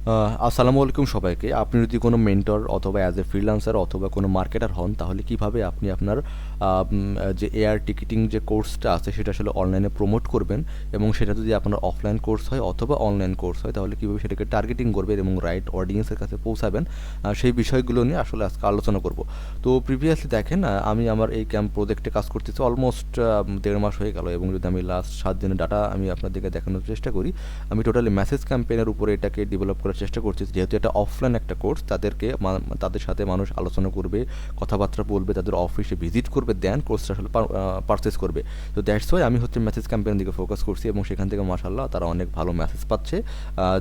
আসসালামু আলাইকুম সবাইকে। আপনি যদি কোনো মেন্টর অথবা অ্যাজ এ ফ্রিলান্সার অথবা কোনো মার্কেটার হন, তাহলে কীভাবে আপনি আপনার যে এয়ার টিকিটিং যে কোর্সটা আছে, সেটা আসলে অনলাইনে প্রমোট করবেন এবং সেটা যদি আপনার অফলাইন কোর্স হয় অথবা অনলাইন কোর্স হয়, তাহলে কীভাবে সেটাকে টার্গেটিং করবেন এবং রাইট অডিয়েন্সের কাছে পৌঁছাবেন সেই বিষয়গুলো নিয়ে আসলে আজকে আলোচনা করব। তো প্রিভিয়াসলি দেখেন আমি আমার এই ক্যাম্প প্রজেক্টে কাজ করতেছি অলমোস্ট দেড় মাস হয়ে গেল এবং যদি আমি লাস্ট সাত দিনের ডাটা আমি আপনাদেরকে দেখানোর চেষ্টা করি, আমি টোটালি মেসেজ ক্যাম্পেইনের উপরে এটাকে ডেভেলপ করার চেষ্টা করছি। যেহেতু এটা অফলাইন একটা কোর্স তাদেরকে তাদের সাথে মানুষ আলোচনা করবে, কথাবার্তা বলবে, তাদের অফিসে ভিজিট করবে, দেন কোর্সটা আসলে পারচেস করবে। তো দ্যাটস ওয়াই আমি হচ্ছে মেসেজ ক্যাম্পেইনের দিকে ফোকাস করছি এবং সেখান থেকে মাসাল্লাহ তারা অনেক ভালো মেসেজ পাচ্ছে।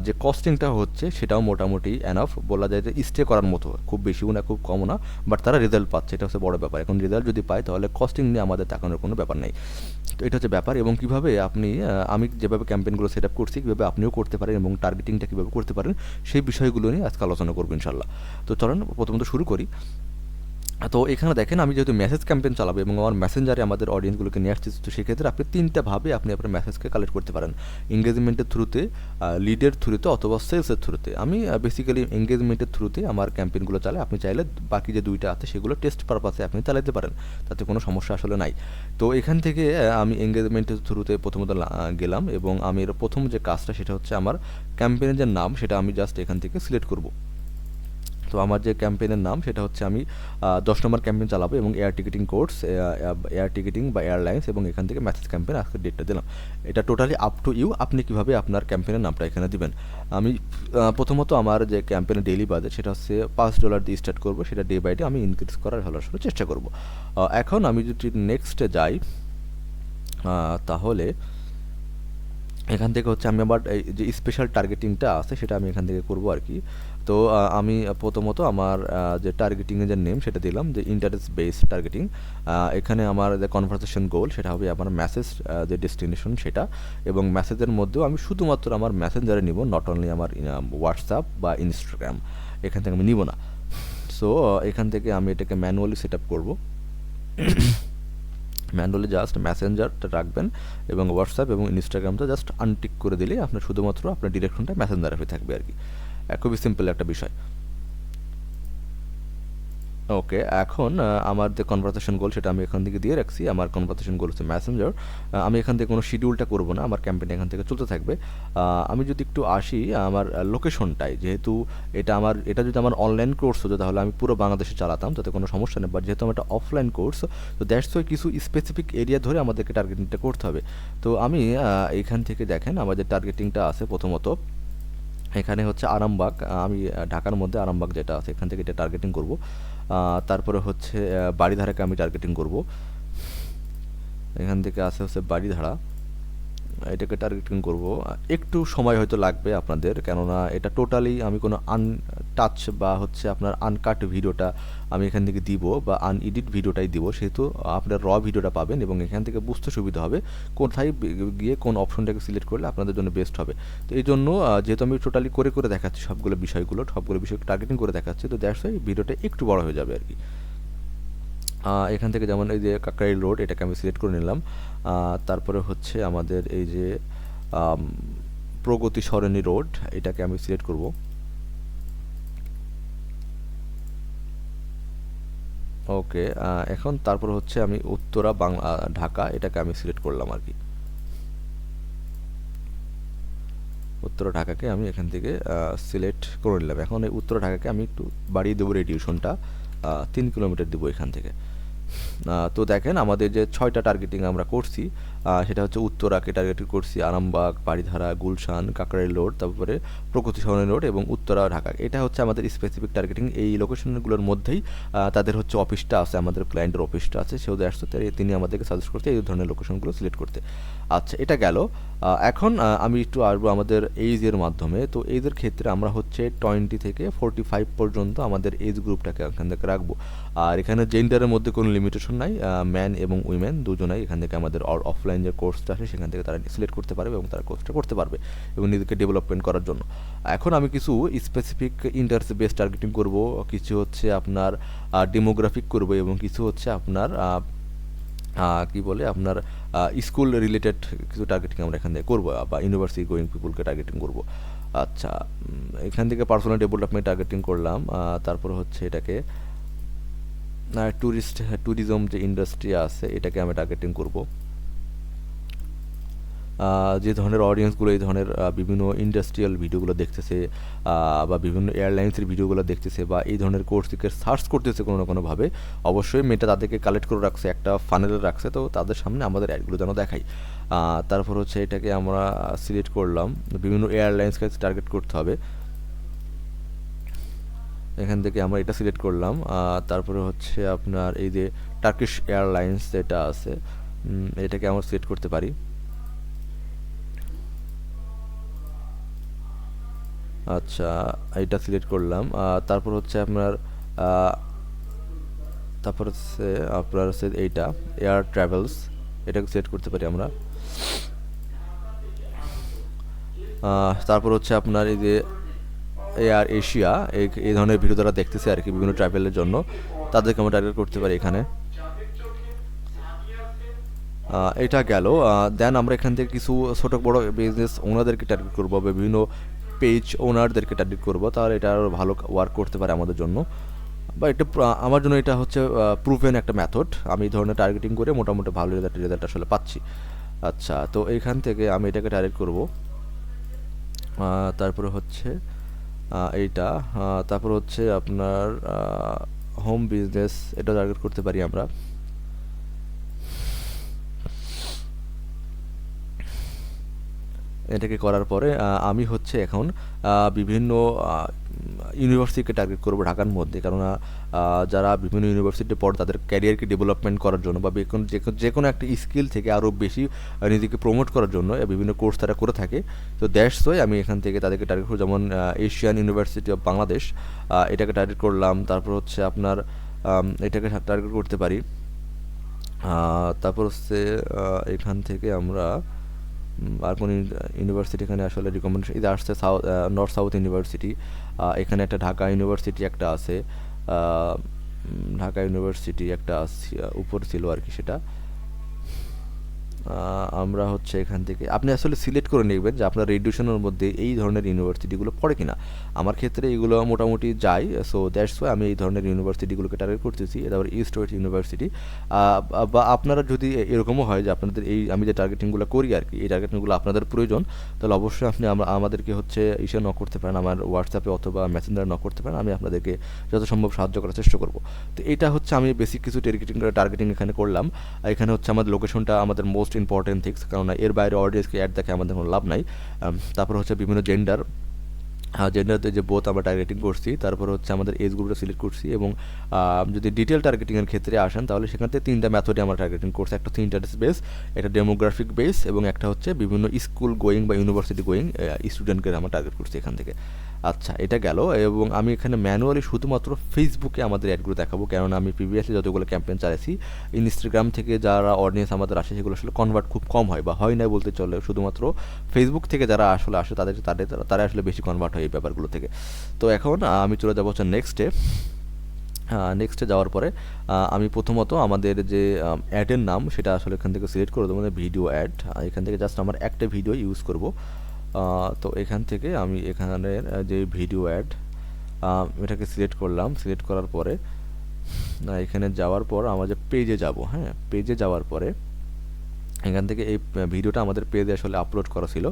যে কস্টিংটা হচ্ছে সেটাও মোটামুটি এনাফ বলা যায় যে স্টে করার মতো। খুব বেশিও না, খুব কমও না বাট তারা রেজাল্ট পাচ্ছে, এটা হচ্ছে বড় ব্যাপার। এখন রেজাল্ট যদি পায় তাহলে কস্টিং নিয়ে আমাদের তাকানোর কোনো ব্যাপার নেই। তো এটা হচ্ছে ব্যাপার এবং কীভাবে আপনি আমি যেভাবে ক্যাম্পেইনগুলো সেট আপ করছি, কীভাবে আপনিও করতে পারেন এবং টার্গেটিংটা কীভাবে করতে পারেন সেই বিষয়গুলো নিয়ে আজকে আলোচনা করব ইনশাল্লাহ তো চলেন প্রথমত শুরু করি। তো এখানে দেখেন আমি যেহেতু মেসেজ ক্যাম্পেন চালাবো এবং আমার মেসেঞ্জারে আমাদের অডিয়েন্সগুলোকে নিয়ে আসছি, তো সেক্ষেত্রে আপনি তিনটা ভাবে আপনি আপনার মেসেজকে কালেক্ট করতে পারেন। এঙ্গেজমেন্টের থ্রুতে লিডের থ্রুতে অথবা সেলসের থ্রুতে আমি বেসিক্যালি এঙ্গেজমেন্টের থ্রুতে আমার ক্যাম্পেনগুলো চালাই। আপনি চাইলে বাকি যে দুইটা আছে সেগুলো টেস্ট পারপাসে আপনি চালাতে পারেন। তাতে কোনো সমস্যা আসলে নাই। তো এখান থেকে আমি এঙ্গেজমেন্টের থ্রুতে প্রথমত গেলাম এবং আমি এর প্রথম যে কাজটা সেটা হচ্ছে আমার ক্যাম্পেনের যে নাম সেটা আমি জাস্ট এখান থেকে সিলেক্ট করব। তো আমার যে ক্যাম্পেইনের নাম, সেটা হচ্ছে আমি দশ নম্বর ক্যাম্পেইন চালাবো এবং air ticketing course air ticketing বা এয়ারলাইন্স এবং এখান থেকে মেসেজ ক্যাম্পেইন আজকে ডেটটা দিলাম। এটা টোটালি আপ টু ইউ, আপনি কীভাবে আপনার ক্যাম্পেইনের নামটা এখানে দিবেন। আমি প্রথমত আমার যে ক্যাম্পেইনের ডেইলি বাজেট, সেটা হচ্ছে পাঁচ ডলার দিয়ে স্টার্ট করব, সেটা ডে বাই ডে আমি ইনক্রিজ করার আসলে চেষ্টা করব। এখন আমি যদি নেক্সটে যাই তাহলে এখান থেকে হচ্ছে আমি আবার এই যে স্পেশাল টার্গেটিংটা আছে, সেটা আমি এখান থেকে করব আর কি। তো আমি প্রথমত আমার যে টার্গেটিংয়ের যে নেম সেটা দিলাম, যে ইন্টারেস্ট বেসড টার্গেটিং এখানে আমার যে কনভারসেশন গোল সেটা হবে আমার মেসেজ যে ডেস্টিনেশন সেটা। এবং মেসেজের মধ্যেও আমি শুধুমাত্র আমার মেসেঞ্জারে নিব নট অনলি আমার হোয়াটসঅ্যাপ বা ইনস্টাগ্রাম এখান থেকে আমি নিব না। সো এখান থেকে আমি এটাকে ম্যানুয়ালি সেট আপ করব ম্যানুয়ালি জাস্ট মেসেঞ্জারটা রাখবেন এবং হোয়াটসঅ্যাপ এবং ইনস্টাগ্রামটা জাস্ট আনটিক করে দিলেই আপনার শুধুমাত্র আপনার ডিরেকশনটা মেসেঞ্জারে হয়ে থাকবে আর কি। খুবই সিম্পল একটা বিষয়। ওকে এখন আমার যে কনভারসেশন গোল সেটা আমি এখান থেকে দিয়ে রাখছি। আমার কনভারসেশন গোল হচ্ছে ম্যাসেঞ্জার আমি এখান থেকে কোনো শিডিউলটা করব না। আমার ক্যাম্পেইন এখান থেকে চলতে থাকবে। আমি যদি একটু আসি, আমার লোকেশনটাই যেহেতু এটা আমার, এটা যদি আমার অনলাইন কোর্স হতো, তাহলে আমি পুরো বাংলাদেশে চালাতাম, তাতে কোনো সমস্যা নেই। বাট যেহেতু আমার একটা অফলাইন কোর্স তো দ্যাটস ওই কিছু স্পেসিফিক এরিয়া ধরে আমাদেরকে টার্গেটিংটা করতে হবে। তো আমি এখান থেকে দেখেন আমাদের টার্গেটিংটা আছে প্রথমত এখানে হচ্ছে আরামবাগ আমি ঢাকার মধ্যে আরামবাগ যেটা আছে, এখান থেকে এটা টার্গেটিং করব। তারপরে হচ্ছে বাড়িধারাকে আমি টার্গেটিং করব। এখান থেকে আছে হচ্ছে বাড়িধারা। এটাকে টার্গেটিং করব। একটু সময় হয়তো লাগবে আপনাদের, কেননা এটা টোটালি আমি কোনো আনটাচ বা হচ্ছে আপনার আনকাট ভিডিওটা আমি এখান থেকে দিব বা আনএডিট ভিডিওটাই দিব, সেহেতু আপনার র ভিডিওটা পাবেন এবং এখান থেকে বুঝতে সুবিধা হবে কোথায় গিয়ে কোন অপশনটাকে সিলেক্ট করলে আপনাদের জন্য বেস্ট হবে। তো এই জন্য যেহেতু আমি টোটালি করে করে দেখাচ্ছি সবগুলো বিষয়গুলো, সবগুলো বিষয় টার্গেটিং করে দেখাচ্ছি, তো দ্যাটস ভিডিওটা একটু বড় হয়ে যাবে আর কি। এখান থেকে যেমন এই যে কাকরাইল রোড, এটাকে আমি সিলেক্ট করে নিলাম। তারপরে হচ্ছে আমাদের এই যে প্রগতি সরণী রোড, এটাকে আমি সিলেক্ট করব। ওকে এখন তারপর হচ্ছে আমি উত্তরা, বাংলা, ঢাকা, এটাকে আমি সিলেক্ট করলাম আর কি। উত্তরা, ঢাকাকে আমি এখান থেকে সিলেক্ট করে নিলাম। এখন এই উত্তরা, ঢাকাকে আমি একটু বাড়িয়ে দেবো রেডিউশনটা তিন কিলোমিটার দেবো এখান থেকে। তো দেখেন আমাদের যে ছয়টা টার্গেটিং আমরা করছি সেটা হচ্ছে উত্তরাকে টার্গেটিং করছি আরামবাগ বাড়িধারা গুলশান, কাকরাইল রোড তারপরে প্রকৃতি সরণী রোড এবং উত্তরা, ঢাকা। এটা হচ্ছে আমাদের স্পেসিফিক টার্গেটিং এই লোকেশনগুলোর মধ্যেই তাদের হচ্ছে অফিসটা আছে, আমাদের ক্লায়েন্টের অফিসটা আছে, সেও আসছে তাই তিনি আমাদেরকে সাজেস্ট করতে এই ধরনের লোকেশনগুলো সিলেক্ট করতে। আচ্ছা এটা গেল। এখন আমি একটু আসব আমাদের এইজের মাধ্যমে। তো এইজের ক্ষেত্রে আমরা হচ্ছে টোয়েন্টি থেকে ফোরটি ফাইভ পর্যন্ত আমাদের এজ গ্রুপটাকে এখান থেকে রাখব। আর এখানে জেন্ডারের মধ্যে কোনো লিমিটেশন নাই। ম্যান এবং উইমেন দুজনাই এখান থেকে আমাদের অফলাইন যে কোর্সটা আছে সেখান থেকে তারা সিলেক্ট করতে পারবে এবং তারা কোর্সটা করতে পারবে এবং নিজেকে ডেভেলপমেন্ট করার জন্য। এখন আমি কিছু স্পেসিফিক ইন্টারেস্ট বেস টার্গেটিং করব, কিছু হচ্ছে আপনার ডেমোগ্রাফিক করব এবং কিছু হচ্ছে আপনার কি বলে, আপনার স্কুল রিলেটেড কিছু টার্গেটিং আমরা এখান থেকে করব, বা ইউনিভার্সিটি গোয়িং পিপুলকে টার্গেটিং করব। আচ্ছা এখান থেকে পার্সোনাল ডেভেলপমেন্ট টার্গেটিং করলাম তারপর হচ্ছে এটাকে ট্যুরিস্ট ট্যুরিজম যে ইন্ডাস্ট্রি আছে, এটাকে আমি টার্গেটিং করব। যে ধরনের অডিয়েন্সগুলো এই ধরনের বিভিন্ন ইন্ডাস্ট্রিয়াল ভিডিওগুলো দেখতেছে বা বিভিন্ন এয়ারলাইন্সের ভিডিওগুলো দেখতেছে, বা এই ধরনের কোর্সকে সার্চ করতেছে কোনো না কোনোভাবে, অবশ্যই মেয়েটা তাদেরকে কালেক্ট করে রাখছে, একটা ফানেলে রাখছে। তো তাদের সামনে আমাদের অ্যাডগুলো যেন দেখাই। তারপর হচ্ছে এটাকে আমরা সিলেক্ট করলাম। বিভিন্ন এয়ারলাইন্সকে টার্গেট করতে হবে। এখান থেকে আমরা এটা সিলেক্ট করলাম। তারপরে হচ্ছে আপনার এই যে টার্কিশ এয়ারলাইন্স যেটা আছে এটাকে আমরা সিলেক্ট করতে পারি। আচ্ছা এটা সিলেক্ট করলাম। তারপর হচ্ছে আপনার তারপর হচ্ছে আপনার হচ্ছে এইটা এয়ার ট্রাভেলস এটাকে সিলেক্ট করতে পারি আমরা। তারপর হচ্ছে আপনার এই যে এয়ার এশিয়া এই ধরনের ভিডিও তারা দেখতেছে আর কি বিভিন্ন ট্রাভেলের জন্য। তাদেরকে আমরা টার্গেট করতে পারি এখানে। এটা গেল। দেন আমরা এখান থেকে কিছু ছোট বড় বিজনেস ওনাদেরকে টার্গেট করব বিভিন্ন পেজ ওনারদেরকে টার্গেট করব, তাহলে এটা আরও ভালো ওয়ার্ক করতে পারে আমাদের জন্য। বা এটা আমার জন্য এটা হচ্ছে প্রুভেন একটা মেথড আমি এই ধরনের টার্গেটিং করে মোটামুটি ভালো রেজাল্ট রেজাল্ট আসলে পাচ্ছি। আচ্ছা তো এইখান থেকে আমি এটাকে টার্গেট করব। তারপরে হচ্ছে এইটা তারপর হচ্ছে আপনার হোম বিজনেস এটা টার্গেট করতে পারি আমরা। এটাকে করার পরে আমি হচ্ছে এখন বিভিন্ন ইউনিভার্সিটিকে টার্গেট করব ঢাকার মধ্যে। কেননা যারা বিভিন্ন ইউনিভার্সিটিতে পড়ে, তাদের ক্যারিয়ারকে ডেভেলপমেন্ট করার জন্য বা যে কোনো একটা স্কিল থেকে আরও বেশি নিজেকে প্রমোট করার জন্য বিভিন্ন কোর্স তারা করে থাকে। তো দ্যাটস ওয়াই আমি এখান থেকে তাদেরকে টার্গেট করব। যেমন এশিয়ান ইউনিভার্সিটি অফ বাংলাদেশ এটাকে টার্গেট করলাম। তারপর হচ্ছে আপনার এটাকে টার্গেট করতে পারি। তারপর হচ্ছে এখান থেকে আমরা আর কোন ইউনিভার্সিটি এখানে আসলে রিকমেন্ডেশন এটা আসছে সাউথ নর্থ সাউথ ইউনিভার্সিটি এখানে একটা ঢাকা ইউনিভার্সিটি একটা আছে ঢাকা ইউনিভার্সিটি একটা আছে, উপর ছিল আর কি সেটা। আমরা হচ্ছে এখান থেকে, আপনি আসলে সিলেক্ট করে নেবেন যে আপনার রেডিয়েশনের মধ্যে এই ধরনের ইউনিভার্সিটিগুলো পড়ে কিনা। আমার ক্ষেত্রে এগুলো মোটামুটি যায় সো দ্যাটস ওয়াই আমি এই ধরনের ইউনিভার্সিটিগুলোকে টার্গেট করতেছি তারপর ইস্ট ওয়েস্ট ইউনিভার্সিটি বা আপনারা যদি এরকমও হয় যে আপনাদের এই, আমি যে টার্গেটিংগুলো করি আর কি, এই টার্গেটিংগুলো আপনাদের প্রয়োজন, তাহলে অবশ্যই আপনি আমাদেরকে হচ্ছে ইসে নক করতে পারেন, আমার হোয়াটসঅ্যাপে অথবা মেসেঞ্জারে নক করতে পারেন, আমি আপনাদেরকে যত সম্ভব সাহায্য করার চেষ্টা করব। তো এটা হচ্ছে আমি বেসিক কিছু টার্গেটিং টার্গেটিং এখানে করলাম। এখানে হচ্ছে আমাদের লোকেশনটা আমাদের মোস্ট ইম্পর্টেন্ট থিংস কারণ এর বাইরে অডিয়েন্সকে অ্যাড দেখে আমাদের কোনো লাভ নাই। তারপর হচ্ছে বিভিন্ন জেন্ডার জেন্ডারতে যে বোথ আমরা টার্গেটিং করছি, তারপর হচ্ছে আমাদের এজ গ্রুপটা সিলেক্ট করছি এবং যদি ডিটেল টার্গেটিংয়ের ক্ষেত্রে আসেন, তাহলে সেখান থেকে তিনটা মেথডে আমরা টার্গেটিং করছি। একটা হচ্ছে ইন্টারেস্ট বেস একটা ডেমোগ্রাফিক বেস এবং একটা হচ্ছে বিভিন্ন স্কুল গোয়িং বা ইউনিভার্সিটি গোয়িং স্টুডেন্টকে আমরা টার্গেট করছি এখান থেকে। আচ্ছা এটা গেল এবং আমি এখানে ম্যানুয়ালি শুধুমাত্র ফেসবুকে আমাদের অ্যাডগুলো দেখাবো। কেননা আমি প্রিভিয়াসলি যতগুলো ক্যাম্পেন চালাইছি ইনস্টাগ্রাম থেকে যারা অডিয়েন্স আমাদের আসে, সেগুলো আসলে কনভার্ট খুব কম হয় বা হয় না বলতে চলে। শুধুমাত্র ফেসবুক থেকে যারা আসলে আসে, তাদের তাদের, তারা আসলে বেশি কনভার্ট হয় এই ব্যাপারগুলো থেকে। তো এখন আমি চলে যাব হচ্ছে নেক্সটে নেক্সটে যাওয়ার পরে আমি প্রথমত আমাদের যে অ্যাডের নাম, সেটা আসলে এখান থেকে সিলেক্ট করে দেবো ভিডিও অ্যাড এখান থেকে জাস্ট আমার একটা ভিডিও ইউজ করব। তো এখান থেকে আমি এখানের যে ভিডিও অ্যাড এটাকে সিলেক্ট করলাম। সিলেক্ট করার পরে এখানে যাওয়ার পর আমরা যে পেজে যাব হ্যাঁ পেজে যাওয়ার পরে, এখান থেকে এই ভিডিওটা আমাদের পেজে আসলে আপলোড করা ছিল।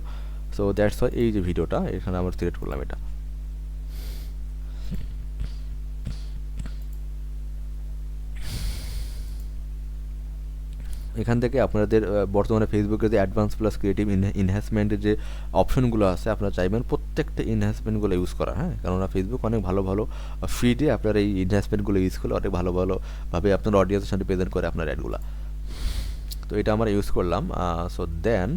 সো দ্যাটস ওয়াই এই যে ভিডিওটা এখানে আমরা সিলেক্ট করলাম এটা। এখান থেকে আপনাদের বর্তমানে ফেসবুকে যে অ্যাডভান্স প্লাস ক্রিয়েটিভ ইনহ্যান্সমেন্টের যে অপশনগুলো আছে, আপনারা চাইবেন প্রত্যেকটা ইনহ্যান্সমেন্টগুলো ইউজ করা হ্যাঁ? কেননা ফেসবুক অনেক ভালো ভালো ফ্রিতে আপনার এই ইনহ্যান্সমেন্টগুলো ইউজ করলে অনেক ভালো ভালোভাবে আপনার অডিয়েন্সের সামনে প্রেজেন্ট করে আপনার অ্যাডগুলো তো এটা আমরা ইউজ করলাম সো দেন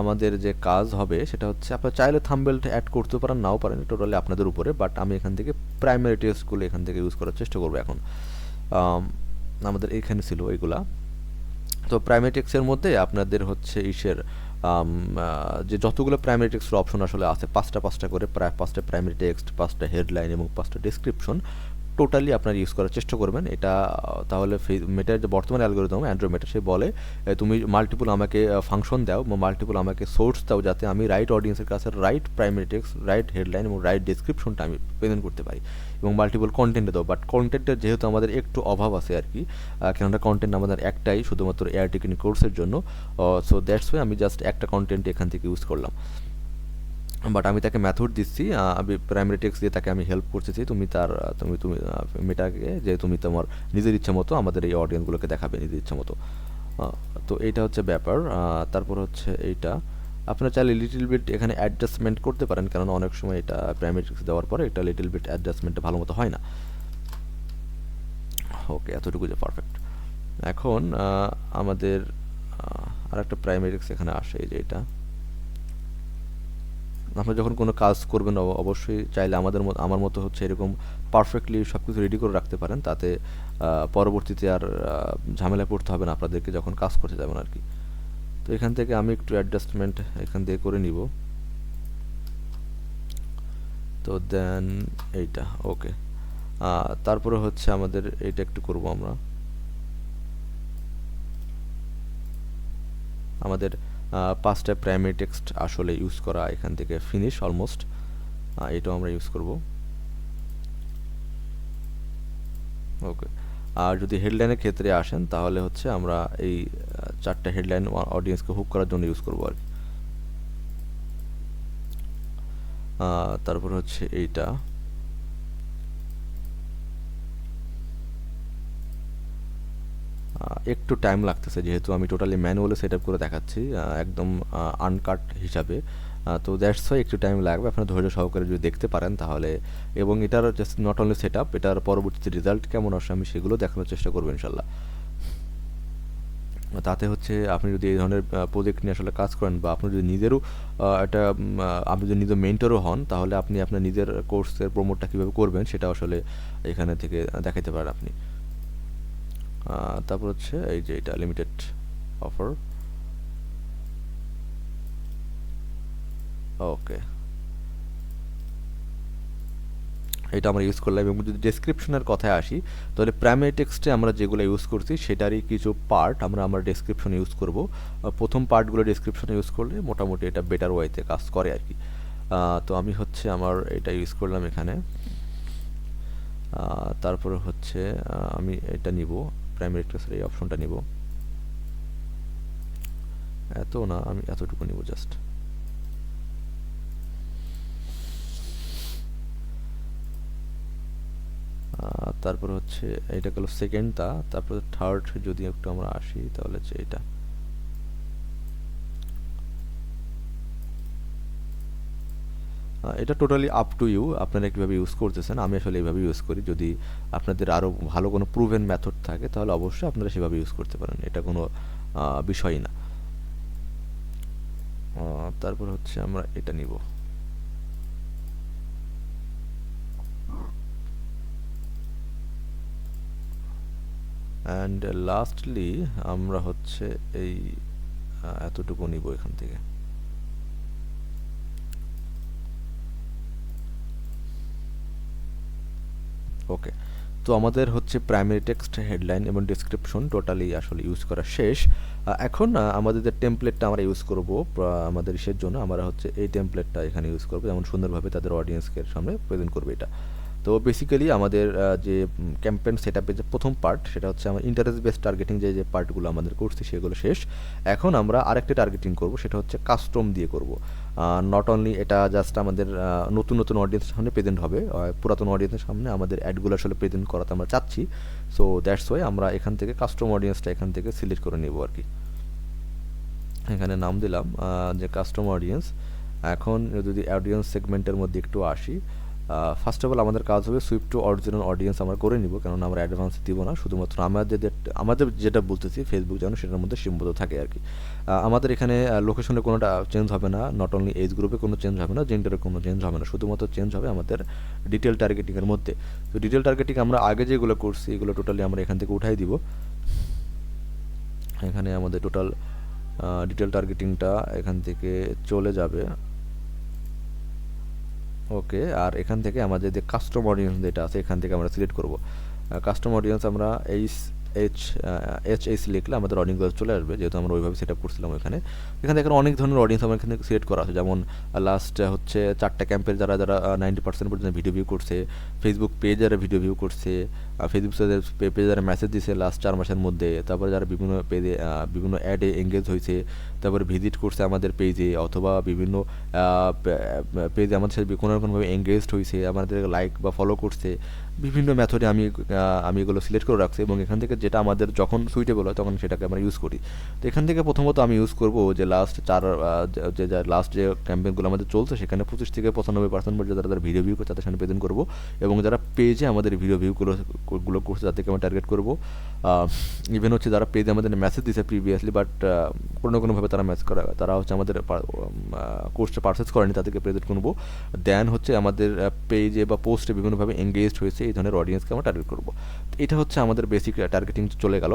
আমাদের যে কাজ হবে সেটা হচ্ছে আপনার চাইলে থাম্বেলটা অ্যাড করতে পারেন, নাও পারেন টোটালি আপনাদের উপরে বাট আমি এখান থেকে প্রাইমারি টেস্টগুলো এখান থেকে ইউজ করার চেষ্টা করব এখন। আমাদের এখানে ছিল এইগুলা তো প্রাইমেটিক্সের টেক্সের মধ্যে আপনাদের হচ্ছে ইসের যে যতগুলো প্রাইমারি অপশন আসলে আছে, পাঁচটা পাঁচটা করে, প্রায় পাঁচটা প্রাইমারি টেক্সট পাঁচটা হেডলাইন এবং পাঁচটা ডেসক্রিপশন টোটালি আপনার ইউজ করার চেষ্টা করবেন। এটা তাহলে মেটার যে বর্তমানে অ্যালগোরিদম অ্যান্ড্রয়েড মেটা সে বলে তুমি মাল্টিপল আমাকে ফাংশন দাও, বা মাল্টিপল আমাকে সোর্স দাও, যাতে আমি রাইট অডিয়েন্সের কাছে write primary text write headline এবং রাইট ডেসক্রিপশনটা আমি প্রেজেন্ট করতে পারি এবং মাল্টিপল কন্টেন্টে দাও। বাট কন্টেন্টের যেহেতু আমাদের একটু অভাব আছে আর কি কেননা কন্টেন্ট আমাদের একটাই, শুধুমাত্র এয়ার টিকেটিং কোর্সের জন্য সো দ্যাটস ওয়ে আমি জাস্ট একটা কন্টেন্ট এখান থেকে ইউজ করলাম। বাট আমি তাকে মেথড দিচ্ছি আমি প্রাইমারি টেক্সট দিয়ে তাকে আমি হেল্প করতেছি তুমি তার তুমি তুমি মেটাকে যে তুমি তোমার নিজের ইচ্ছা মতো আমাদের এই অডিয়েন্সগুলোকে দেখাবে নিজের ইচ্ছা মতো। তো এইটা হচ্ছে ব্যাপার। তারপর হচ্ছে এইটা। আপনারা চাইলে লিটিল বিট এখানে অ্যাডজাস্টমেন্ট করতে পারেন, কেননা অনেক সময় এটা প্রাইমারি টেক্সট দেওয়ার পরে এটা লিটিল বিট অ্যাডজাস্টমেন্টটা ভালো মতো হয় না। ওকে এতটুকু যে পারফেক্ট এখন আমাদের আর একটা প্রাইমারি টেক্সট এখানে আসে যে এটা। আপনি যখন কোনো কাজ করবেন অবশ্যই চাইলে আমাদের মতো, আমার মতো হচ্ছে এরকম পারফেক্টলি সব কিছু রেডি করে রাখতে পারেন। তাতে পরবর্তীতে আর ঝামেলায় পড়তে হবে না আপনাদেরকে যখন কাজ করতে যাবেন আর কি। তো এখান থেকে আমি একটু অ্যাডজাস্টমেন্ট এখান থেকে করে নিব। তো দেন এইটা ওকে তারপরে হচ্ছে আমাদের এইটা একটু করব আমরা। আমাদের পাঁচটা প্রাইমারি টেক্সট আসলে ইউজ করা এখান থেকে ফিনিশ অলমোস্ট এটাও আমরা ইউজ করব। ওকে আর যদি হেডলাইনের ক্ষেত্রে আসেন, তাহলে হচ্ছে আমরা এই চারটা হেডলাইন অডিয়েন্সকে হুক করার জন্য ইউজ করব আর কি। তারপর হচ্ছে এইটা। একটু টাইম লাগতেছে, যেহেতু আমি টোটালি ম্যানুয়ালি সেট করে দেখাচ্ছি একদম আনকাট হিসাবে। তো দ্যাটস ওয়াই একটু টাইম লাগবে। আপনারা ধৈর্য সহকারে যদি দেখতে পারেন তাহলে। এবং এটার just not only set up এটার পরবর্তীতে রেজাল্ট কেমন আসে আমি সেগুলো দেখানোর চেষ্টা করব ইনশাল্লাহ তাতে হচ্ছে আপনি যদি এই ধরনের প্রজেক্ট নিয়ে আসলে কাজ করেন বা আপনি যদি নিজেরও একটা আপনি যদি নিজের মেন্টরও হন, তাহলে আপনি আপনার নিজের কোর্সের প্রমোটটা কীভাবে করবেন সেটা আসলে এখানে থেকে দেখাতে পারেন আপনি। তারপর হচ্ছে এই যে এটা লিমিটেড অফার ওকে এটা আমরা ইউজ করলাম এবং যদি ডেসক্রিপশনের কথায় আসি, তাহলে প্রাইমারি টেক্সটে আমরা যেগুলো ইউজ করছি, সেটারই কিছু পার্ট আমরা আমরা ডেসক্রিপশনে ইউজ করব। প্রথম পার্টগুলো ডেসক্রিপশনে ইউজ করলে মোটামুটি এটা বেটার ওয়েতে কাজ করে আর কি। তো আমি হচ্ছে আমার এটা ইউজ করলাম এখানে। তারপরে হচ্ছে আমি এটা নিব। প্রাইমারি টেক্সটের এই অপশনটা নিব। এত না, আমি এতটুকু নিব জাস্ট তারপর হচ্ছে, এটা গেল সেকেন্ডটা তারপর থার্ড যদি একটু আমরা আসি, তাহলে হচ্ছে এটা। এটা টোটালি আপ টু ইউ আপনারা কীভাবে ইউজ করতেছেন আমি আসলে এইভাবে ইউজ করি। যদি আপনাদের আরও ভালো কোনো প্রুভেন মেথড থাকে তাহলে অবশ্যই আপনারা সেভাবে ইউজ করতে পারেন এটা কোনো আহ, বিষয়ই না। তারপর হচ্ছে আমরা এটা নিব। অ্যান্ড লাস্টলি আমরা হচ্ছে এই এতটুকু নিব এখান থেকে। ওকে তো আমাদের হচ্ছে প্রাইমারি টেক্সট হেডলাইন এবং ডিসক্রিপশন টোটালি আসলে ইউজ করা শেষ। এখন আমাদের যে টেমপ্লেটটা আমরা ইউজ করব আমাদের ইসের জন্য, আমরা হচ্ছে এই টেমপ্লেটটা এখানে ইউজ করব। যেমন সুন্দরভাবে তাদের অডিয়েন্সকে সামনে প্রেজেন্ট করবে এটা। তো বেসিক্যালি আমাদের যে ক্যাম্পেন সেট আপের যে প্রথম পার্ট সেটা হচ্ছে আমার ইন্টারেস্ট বেস টার্গেটিং যে যে পার্টগুলো আমাদের করছি সেগুলো শেষ। এখন আমরা আরেকটা টার্গেটিং করব, সেটা হচ্ছে কাস্টম দিয়ে করব। নট অনলি এটা জাস্ট আমাদের নতুন নতুন অডিয়েন্সের সামনে প্রেজেন্ট হবে পুরাতন অডিয়েন্সের সামনে আমাদের অ্যাডগুলো আসলে প্রেজেন্ট করাতে আমরা চাচ্ছি। সো দ্যাটস ওয়াই আমরা এখান থেকে কাস্টম অডিয়েন্সটা এখান থেকে সিলেক্ট করে নেব আর কি। এখানে নাম দিলাম যে কাস্টম অডিয়েন্স এখন যদি অডিয়েন্স সেগমেন্টের মধ্যে একটু আসি ফার্স্ট অফ অল আমাদের কাজ হবে সুইপ টু অরিজিনাল অডিয়েন্স আমরা করে নিব, কেননা আমরা অ্যাডভান্স দিব না। শুধুমাত্র আমাদের আমাদের যেটা বলতেছি ফেসবুক যেন সেটার মধ্যে সীমাবদ্ধ থাকে আর কি। আমাদের এখানে লোকেশনে কোনোটা চেঞ্জ হবে না। নট অনলি এজ গ্রুপে কোনো চেঞ্জ হবে না জেন্ডারে কোনো চেঞ্জ হবে না। শুধুমাত্র চেঞ্জ হবে আমাদের ডিটেল টার্গেটিংয়ের মধ্যে। তো ডিটেল টার্গেটিং আমরা আগে যেগুলো করছি, এগুলো টোটালি আমরা এখান থেকে উঠাই দিব। এখানে আমাদের টোটাল ডিটেল টার্গেটিংটা এখান থেকে চলে যাবে। ওকে, আর এখান থেকে আমাদের যে কাস্টম অডিয়েন্স যেটা আছে, এখান থেকে আমরা সিলেক্ট করব। কাস্টম অডিয়েন্স আমরা এইচ এইচ এইচ এইচ লিখলে আমাদের অডিয়েন্সগুলো চলে আসবে। যেহেতু আমরা ওইভাবে সেট আপ করছিলাম ওইখানে। এখানে দেখেন অনেক ধরনের অডিয়েন্স আমার এখানে সিলেক্ট করা আছে। যেমন লাস্ট হচ্ছে চারটা ক্যাম্পের যারা যারা নাইনটি পার্সেন্ট পর্যন্ত ভিডিও ভিউ করছে ফেসবুক পেজ যারা ভিডিও ভিউ করছে ফেসবুক পেজে যারা মেসেজ দিছে লাস্ট চার মাসের মধ্যে, তারপরে যারা বিভিন্ন পেজে বিভিন্ন অ্যাডে এঙ্গেজ হয়েছে, তারপরে ভিজিট করছে আমাদের পেজে অথবা বিভিন্ন পেজে আমাদের সাথে কোনো না কোনোভাবে এঙ্গেজড হয়েছে, আমাদের লাইক বা ফলো করছে বিভিন্ন মেথডে আমি আমি এগুলো সিলেক্ট করে রাখছি এবং এখান থেকে যেটা আমাদের যখন সুইটেবল হয় তখন সেটাকে আমরা ইউজ করি। তো এখান থেকে প্রথমত আমি ইউজ করব যে লাস্ট চার যে লাস্ট যে ক্যাম্পেইনগুলো আমাদের চলছে সেখানে পঁচিশ থেকে পঁচানব্বই পার্সেন্ট পর্যন্ত যারা যারা ভিডিও ভিউ করছে তাদের সামনে প্রেজেন্ট করব এবং যারা পেজে আমাদের ভিডিও ভিউগুলো গুলো করছে তাদেরকে আমরা টার্গেট করব। ইভেন হচ্ছে যারা পেজে আমাদের মেসেজ দিছে প্রিভিয়াসলি বাট কোনো কোনোভাবে তারা ম্যাচ করা, তারা হচ্ছে আমাদের কোর্সটা পারচেস করেনি তাদেরকে প্রেজেন্ট করব। দেন হচ্ছে আমাদের পেজে বা পোস্টে বিভিন্নভাবে এঙ্গেজড হয়েছে এই ধরনের অডিয়েন্সকে আমরা টার্গেট করব। এটা হচ্ছে আমাদের বেসিক টার্গেটিং চলে গেল।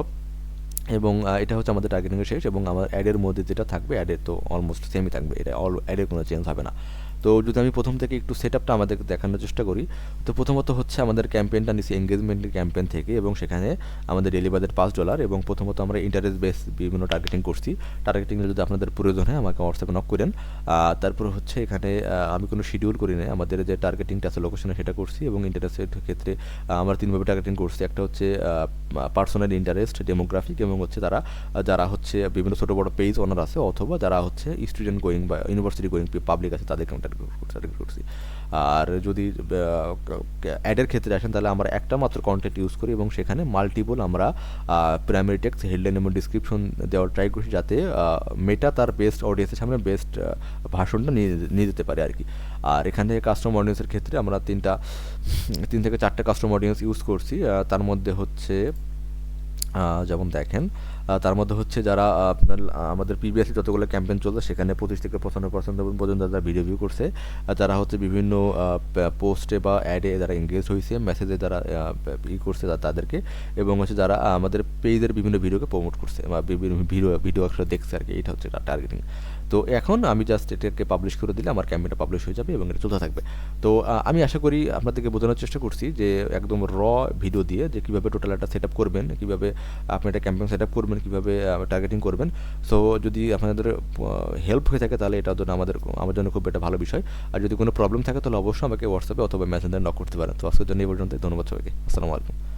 এবং এটা হচ্ছে আমাদের টার্গেটিংয়ের শেষ এবং আমার অ্যাডের মধ্যে যেটা থাকবে অ্যাডের তো অলমোস্ট সেমই থাকবে। এটা অল অ্যাডের কোনো চেঞ্জ হবে না। তো যদি আমি প্রথম থেকে একটু সেট আপটা আমাদের দেখানোর চেষ্টা করি, তো প্রথমত হচ্ছে আমাদের ক্যাম্পেইনটা নিচ্ছি এঙ্গেজমেন্টের ক্যাম্পেইন থেকে এবং সেখানে আমাদের ডেলি বাজেট পাঁচ ডলার এবং প্রথমত আমরা ইন্টারেস্ট বেস বিভিন্ন টার্গেটিং করছি। টার্গেটিং যদি আপনাদের প্রয়োজন হয়, আমাকে হোয়াটসঅ্যাপে নক করেন। তারপর হচ্ছে এখানে আমি কোনো শিডিউল করি না আমাদের যে টার্গেটিংটা আছে লোকেশনে সেটা করছি এবং ইন্টারেস্টের ক্ষেত্রে আমরা তিনভাবে টার্গেটিং করছি। একটা হচ্ছে পার্সোনাল ইন্টারেস্ট ডেমোগ্রাফিক এবং হচ্ছে তারা যারা হচ্ছে বিভিন্ন ছোটো বড়ো পেজ ওনার আছে অথবা যারা হচ্ছে স্টুডেন্ট গোয়িং বা ইউনিভার্সিটি গোয়িং পাবলিক আছে তাদেরকে টার্গেট করছি আর যদি অ্যাডের ক্ষেত্রে আসেন, তাহলে আমরা একটা মাত্র কন্টেন্ট ইউজ করি এবং সেখানে মাল্টিপল আমরা প্রাইমারি টেক্স হেডলাইন এবং ডিসক্রিপশন দেওয়ার ট্রাই করছি যাতে মেটা তার বেস্ট অডিয়েন্সের সামনে বেস্ট ভাষণটা নিয়ে নিয়ে যেতে পারে আর কি আর এখান থেকে কাস্টমার অডিয়েন্সের ক্ষেত্রে আমরা তিনটা, তিন থেকে চারটে কাস্টমার অডিয়েন্স ইউজ করছি। তার মধ্যে হচ্ছে যেমন দেখেন তার মধ্যে হচ্ছে যারা আপনার আমাদের প্রিভিয়াসলি যতগুলো ক্যাম্পেন চলছে, সেখানে পঁচিশ থেকে পঁচানব্বই পার্সেন্ট পর্যন্ত যারা ভিডিও ভিউ করছে। যারা হচ্ছে বিভিন্ন পোস্টে বা অ্যাডে যারা এঙ্গেজ হয়েছে মেসেজে যারা ই করছে তাদেরকে। এবং হচ্ছে যারা আমাদের পেজের বিভিন্ন ভিডিওকে প্রমোট করছে বা বিভিন্ন ভিডিও ভিডিও আসলে দেখছে আর কি, এটা হচ্ছে টার্গেটিং তো এখন আমি জাস্ট এটাকে পাবলিশ করে দিলে আমার ক্যাম্পেইনটা পাবলিশ হয়ে যাবে এবং এটা চলতে থাকবে। তো আমি আশা করি আপনাদেরকে বোঝানোর চেষ্টা করছি যে একদম র ভিডিও দিয়ে যে কীভাবে টোটাল একটা সেট আপ করবেন, কীভাবে আপনি একটা ক্যাম্পেইন সেট আপ করবেন, কীভাবে টার্গেটিং করবেন। সো যদি আপনাদের হেল্প হয়ে থাকে তাহলে এটার জন্য আমাদের, আমার জন্য খুব একটা ভালো বিষয়। আর যদি কোনো প্রবলেম থাকে তাহলে অবশ্যই আমাকে হোয়াটসঅ্যাপে অথবা মেসেঞ্জারে নক করতে পারেন। তো আজকের জন্য এই পর্যন্ত ধন্যবাদ সবাইকে। আসসালামু আলাইকুম।